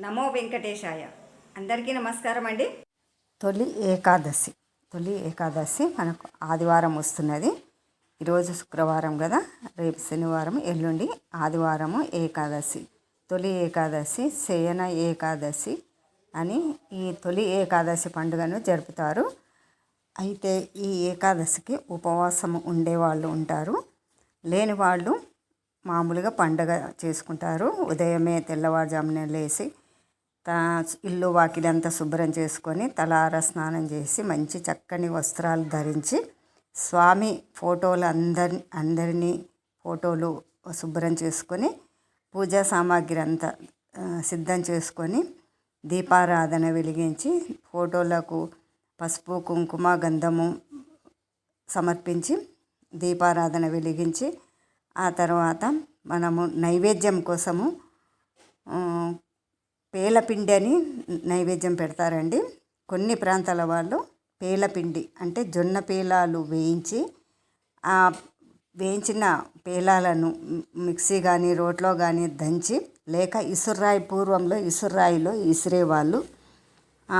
నమో వెంకటేశాయ. అందరికీ నమస్కారం అండి. తొలి ఏకాదశి. తొలి ఏకాదశి మనకు ఆదివారం వస్తున్నది. ఈరోజు శుక్రవారం కదా. రేపు శనివారం ఎల్లుండి ఆదివారము ఏకాదశి. తొలి ఏకాదశి శయన ఏకాదశి అని ఈ తొలి ఏకాదశి పండుగను జరుపుతారు. అయితే ఈ ఏకాదశికి ఉపవాసం ఉండేవాళ్ళు ఉంటారు. లేని వాళ్ళు మామూలుగా పండగ చేసుకుంటారు. ఉదయమే తెల్లవారుజామున లేచి ఇల్లు వాకిలంతా శుభ్రం చేసుకొని తలార స్నానం చేసి మంచి చక్కని వస్త్రాలు ధరించి స్వామి ఫోటోలు అందరి అందరినీ ఫోటోలు శుభ్రం చేసుకొని పూజా సామాగ్రి అంతా సిద్ధం చేసుకొని దీపారాధన వెలిగించి ఫోటోలకు పసుపు కుంకుమ గంధము సమర్పించి దీపారాధన వెలిగించి ఆ తర్వాత మనము నైవేద్యం కోసము పేలపిండి అని నైవేద్యం పెడతారండి. కొన్ని ప్రాంతాల వాళ్ళు పేలపిండి అంటే జొన్న పేలాలు వేయించి ఆ వేయించిన పేలాలను మిక్సీ కానీ రోట్లో కానీ దంచి లేక ఇసుర్రాయి పూర్వంలో ఇసుర్రాయిలో ఇసిరేవాళ్ళు వాళ్ళు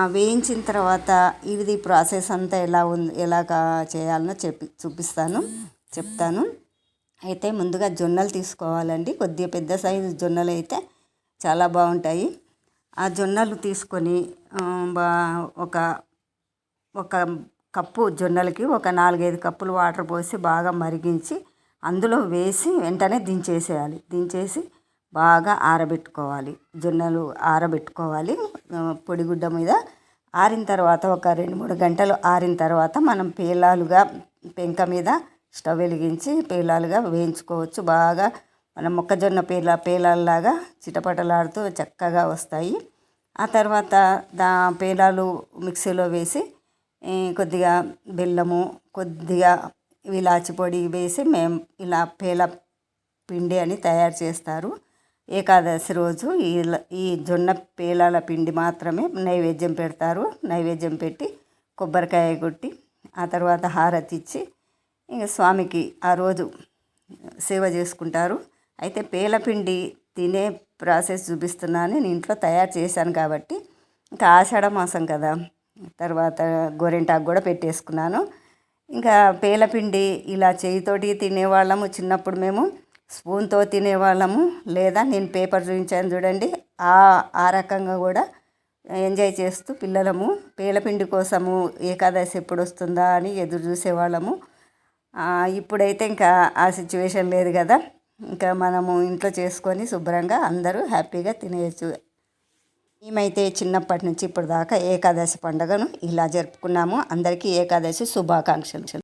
వేయించిన తర్వాత ఇది ప్రాసెస్ అంతా ఎలా ఉంది ఎలా కా- చేయాలనో చెప్పి చూపిస్తాను చెప్తాను. అయితే ముందుగా జొన్నలు తీసుకోవాలండి. కొద్దిగా పెద్ద సైజు జొన్నలు అయితే చాలా బాగుంటాయి. ఆ జొన్నలు తీసుకొని బా ఒక ఒక కప్పు జొన్నలకి ఒక నాలుగైదు కప్పులు వాటర్ పోసి బాగా మరిగించి అందులో వేసి వెంటనే దించేసేయాలి. దించేసి బాగా ఆరబెట్టుకోవాలి. జొన్నలు ఆరబెట్టుకోవాలి. పొడిగుడ్డ మీద ఆరిన తర్వాత ఒక రెండు మూడు గంటలు ఆరిన తర్వాత మనం పేలాలుగా పెంక మీద స్టవ్ వెలిగించి పేలాలుగా వేయించుకోవచ్చు. బాగా మన మొక్కజొన్న పేల పేలాల్లాగా చిటపటలాడుతూ చక్కగా వస్తాయి. ఆ తర్వాత దా పేలాలు మిక్సీలో వేసి కొద్దిగా బెల్లము కొద్దిగా ఇలాచి పొడి వేసి మేము ఇలా పేల పిండి అని తయారు చేస్తారు. ఏకాదశి రోజు ఈ ఈ జొన్న పేలాల పిండి మాత్రమే నైవేద్యం పెడతారు. నైవేద్యం పెట్టి కొబ్బరికాయ కొట్టి ఆ తర్వాత హారతి ఇచ్చి ఇంకా స్వామికి ఆ రోజు సేవ చేసుకుంటారు. అయితే పేలపిండి తినే ప్రాసెస్ చూపిస్తున్నాను నేను ఇంట్లో తయారు చేశాను కాబట్టి ఇంకా ఆషాఢ మాసం కదా. తర్వాత గోరింటాకు కూడా పెట్టేసుకున్నాను. ఇంకా పేలపిండి ఇలా చేయితోటి తినేవాళ్ళము. చిన్నప్పుడు మేము స్పూన్తో తినేవాళ్ళము. లేదా నేను పేపర్ చూపించాను చూడండి. ఆ ఆ రకంగా కూడా ఎంజాయ్ చేస్తూ పిల్లలము పేలపిండి కోసము ఏకాదశి ఎప్పుడు వస్తుందా అని ఎదురు చూసేవాళ్ళము. ఇప్పుడైతే ఇంకా ఆ సిచ్యువేషన్ లేదు కదా. ఇంకా మనము ఇంట్లో చేసుకొని శుభ్రంగా అందరూ హ్యాపీగా తినేయచ్చు. మేమైతే చిన్నప్పటి నుంచి ఇప్పుడు దాకా ఏకాదశి పండుగను ఇలా జరుపుకున్నాము. అందరికీ ఏకాదశి శుభాకాంక్షలు